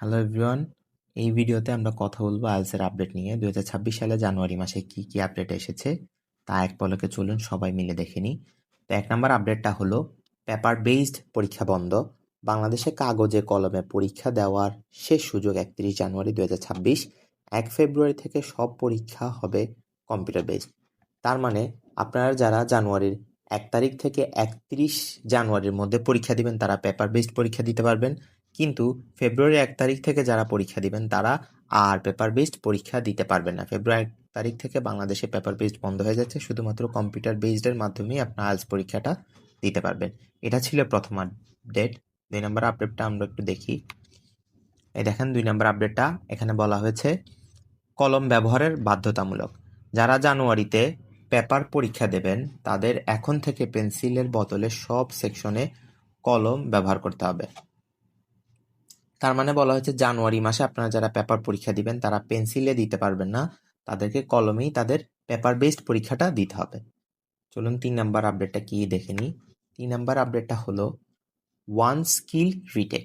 Hello everyone এই ভিডিওতে আমরা কথা বলব আইএলসের আপডেট নিয়ে। দু হাজার ছাব্বিশ সালে জানুয়ারি মাসে কি কি আপডেট এসেছে, তা এক পলকে চলুন সবাই মিলে দেখে নিই। তো এক নম্বর আপডেটটা হলো পেপার বেসড পরীক্ষা বন্ধ। বাংলাদেশে কাগজে কলমে পরীক্ষা দেওয়ার শেষ সুযোগ একত্রিশ জানুয়ারি দু এক ফেব্রুয়ারি থেকে সব পরীক্ষা হবে কম্পিউটার বেসড তার মানে আপনারা যারা জানুয়ারির এক তারিখ থেকে একত্রিশ জানুয়ারির মধ্যে পরীক্ষা দিবেন, তারা পেপার বেসড পরীক্ষা দিতে পারবেন। কিন্তু ফেব্রুয়ারি এক তারিখ থেকে যারা পরীক্ষা দিবেন, তারা আর পেপার বেসড পরীক্ষা দিতে পারবেন না। ফেব্রুয়ারি এক তারিখ থেকে বাংলাদেশে পেপার বেসড বন্ধ হয়ে যাচ্ছে, শুধুমাত্র কম্পিউটার বেসডের মাধ্যমেই আপনার আইএলস পরীক্ষাটা দিতে পারবেন। এটা ছিল প্রথম আপডেট দুই নম্বর আপডেটটা আমরা একটু দেখি। এই দেখেন, দুই নম্বর আপডেটটা এখানে বলা হয়েছে, কলম ব্যবহারের বাধ্যতামূলক। যারা জানুয়ারিতে পেপার পরীক্ষা দেবেন, তাদের এখন থেকে পেন্সিলের বদলে সব সেকশনে কলম ব্যবহার করতে হবে। তার মানে বলা হয়েছে জানুয়ারি মাসে আপনারা যারা পেপার পরীক্ষা দিবেন, তারা পেন্সিলে দিতে পারবেন না। তাদেরকে কলমেই তাদের পেপার বেসড পরীক্ষাটা দিতে হবে। চলুন তিন নাম্বার আপডেটটা কি দেখে নিই। তিন নাম্বার আপডেটটা হলো ওয়ান স্কিল রিটেক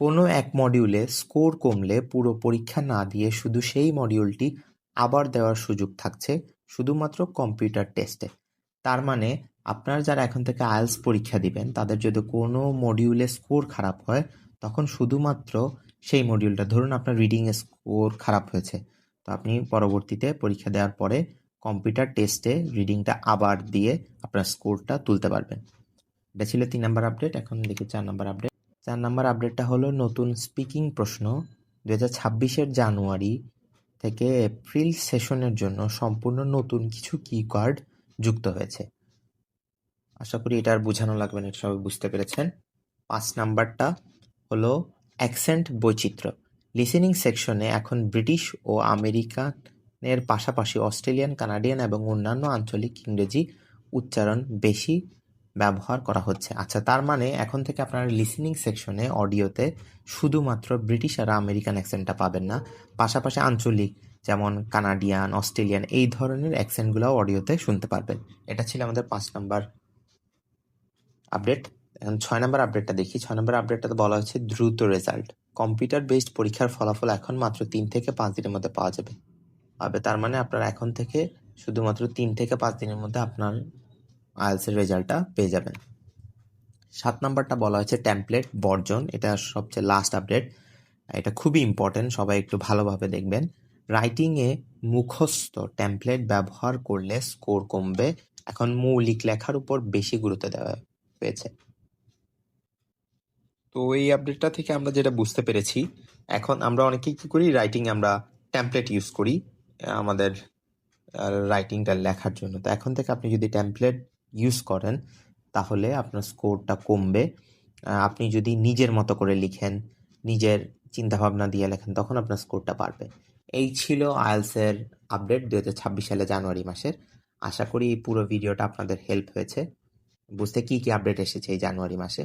কোনো এক মডিউলে স্কোর কমলে পুরো পরীক্ষা না দিয়ে শুধু সেই মডিউলটি আবার দেওয়ার সুযোগ থাকছে, শুধুমাত্র কম্পিউটার টেস্টে তার মানে আপনারা যারা এখন থেকে আইএলস পরীক্ষা দিবেন, তাদের যদি কোনো মডিউলে স্কোর খারাপ হয় তখন শুধুমাত্র সেই মডিউলটা ধরুন আপনার রিডিং স্কোর খারাপ হয়েছে, তো আপনি পরবর্তীতে পরীক্ষা দেওয়ার পরে কম্পিউটার টেস্টে রিডিংটা আবার দিয়ে আপনার স্কোরটা তুলতে পারবেন। এটা ছিল তিন নাম্বার আপডেট এখন দেখি চার নাম্বার আপডেট চার নাম্বার আপডেটটা হলো নতুন স্পিকিং প্রশ্ন দু হাজার ছাব্বিশের জানুয়ারি থেকে এপ্রিল সেশনের জন্য সম্পূর্ণ নতুন কিছু কি কার্ড যুক্ত হয়েছে। আশা করি এটা আর বোঝানো লাগবে না সবাই বুঝতে পেরেছেন। পাঁচ নাম্বারটা হলো অ্যাকসেন্ট বৈচিত্র্য। লিসেনিং সেকশনে এখন ব্রিটিশ ও আমেরিকানের পাশাপাশি অস্ট্রেলিয়ান, কানাডিয়ান এবং অন্যান্য আঞ্চলিক ইংরেজি উচ্চারণ বেশি ব্যবহার করা হচ্ছে। আচ্ছা তার মানে এখন থেকে আপনারা লিসেনিং সেকশনে অডিওতে শুধুমাত্র ব্রিটিশ আর আমেরিকান অ্যাকসেন্টটা পাবেন না, পাশাপাশি আঞ্চলিক যেমন কানাডিয়ান, অস্ট্রেলিয়ান এই ধরনের অ্যাকসেন্টগুলোও অডিওতে শুনতে পারবেন। এটা ছিল আমাদের পাঁচ নাম্বার আপডেট। ছয় নম্বর আপডেটটা দেখি। ছয় নম্বর আপডেটটাতে বলা হচ্ছে দ্রুত রেজাল্ট কম্পিউটার বেসড পরীক্ষার ফলাফল এখন মাত্র তিন থেকে পাঁচ দিনের মধ্যে পাওয়া যাবে। পাবে তার মানে আপনার এখন থেকে শুধুমাত্র তিন থেকে পাঁচ দিনের মধ্যে আপনার আইএলসের রেজাল্টটা পেয়ে যাবেন। সাত নম্বরটা বলা হয়েছে ট্যাম্পলেট বর্জন। এটা সবচেয়ে লাস্ট আপডেট এটা খুবই ইম্পর্টেন্ট সবাই একটু ভালোভাবে দেখবেন। রাইটিংয়ে মুখস্থ ট্যাম্পলেট ব্যবহার করলে স্কোর কমবে। এখন মৌলিক লেখার উপর বেশি গুরুত্ব দেওয়া হয়েছে। তো এই আপডেটটা থেকে আমরা যেটা বুঝতে পেরেছি, এখন আমরা অনেকেই কী করি? রাইটিং আমরা ট্যাম্পলেট ইউজ করি, আমাদের রাইটিংটা লেখার জন্য। তো এখন থেকে আপনি যদি ট্যাম্পলেট ইউজ করেন, তাহলে আপনার স্কোরটা কমবে। আপনি যদি নিজের মতো করে লিখেন, নিজের চিন্তাভাবনা দিয়ে লেখেন, তখন আপনার স্কোরটা বাড়বে। এই ছিল আইএলসের আপডেট দু হাজার ছাব্বিশ সালে জানুয়ারি মাসের। আশা করি এই পুরো ভিডিওটা আপনাদের হেল্প হয়েছে। বুঝতে কী কী আপডেট এসেছে এই জানুয়ারি মাসে?